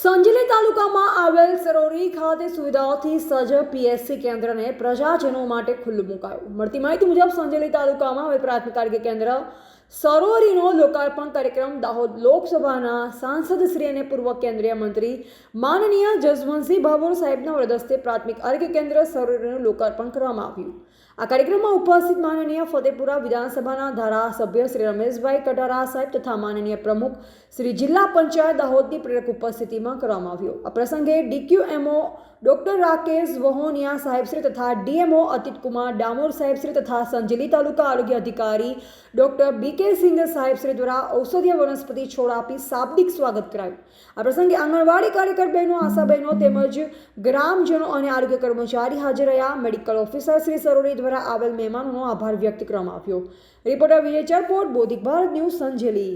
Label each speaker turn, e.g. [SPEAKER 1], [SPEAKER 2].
[SPEAKER 1] સંજલી તાલુકામાં આવેલ સરોરી ખાતે સુવિધાઓથી સજ્જ પીએસસી કેન્દ્રને પ્રજાજનો માટે ખુલ્લું મુકાયું. મળતી માહિતી મુજબ સંજલી તાલુકામાં હવે પ્રાથમિક આરોગ્ય કેન્દ્ર સરોરીનો લોકાર્પણ કાર્યક્રમ દાહોદ લોકસભાના સાંસદ શ્રી અને પૂર્વ કેન્દ્રીય મંત્રી માનનીય જસવંતસિંહ ભાભોર સાહેબના વરદસ્તે પ્રાથમિક આરોગ્ય કેન્દ્ર સરોરીનું લોકાર્પણ કરવામાં આવ્યું. આ કાર્યક્રમમાં ઉપસ્થિત માનનીય ફતેપુરા વિધાનસભાના ધારાસભ્ય શ્રી રમેશભાઈ કટારા સાહેબ તથા માનનીય પ્રમુખ શ્રી જિલ્લા પંચાયત દાહોદની પ્રેરક ઉપસ્થિતિમાં કરવામાં આવ્યો. આ પ્રસંગે ડીક્યુએમઓ ડોક્ટર રાકેશ વહોનિયા સાહેબશ્રી તથા ડીએમઓ અતિતકુમાર ડામોર સાહેબશ્રી તથા સંજેલી તાલુકા આરોગ્ય અધિકારી ડોક્ટર બી કે સિંઘ સાહેબશ્રી દ્વારા ઔષધીય વનસ્પતિ છોડ આપી શાબ્દિક સ્વાગત કરાયું. આ પ્રસંગે આંગણવાડી કાર્યકર બહેનો, આશા બહેનો તેમજ ગ્રામજનો અને આરોગ્ય કર્મચારી હાજર રહ્યા. મેડિકલ ઓફિસર શ્રી સરોરી દ્વારા આવેલ મહેમાનોનો આભાર વ્યક્ત કરવામાં આવ્યો. Reporter Vijay Charpot Bodhik Bharat news Sanjeli.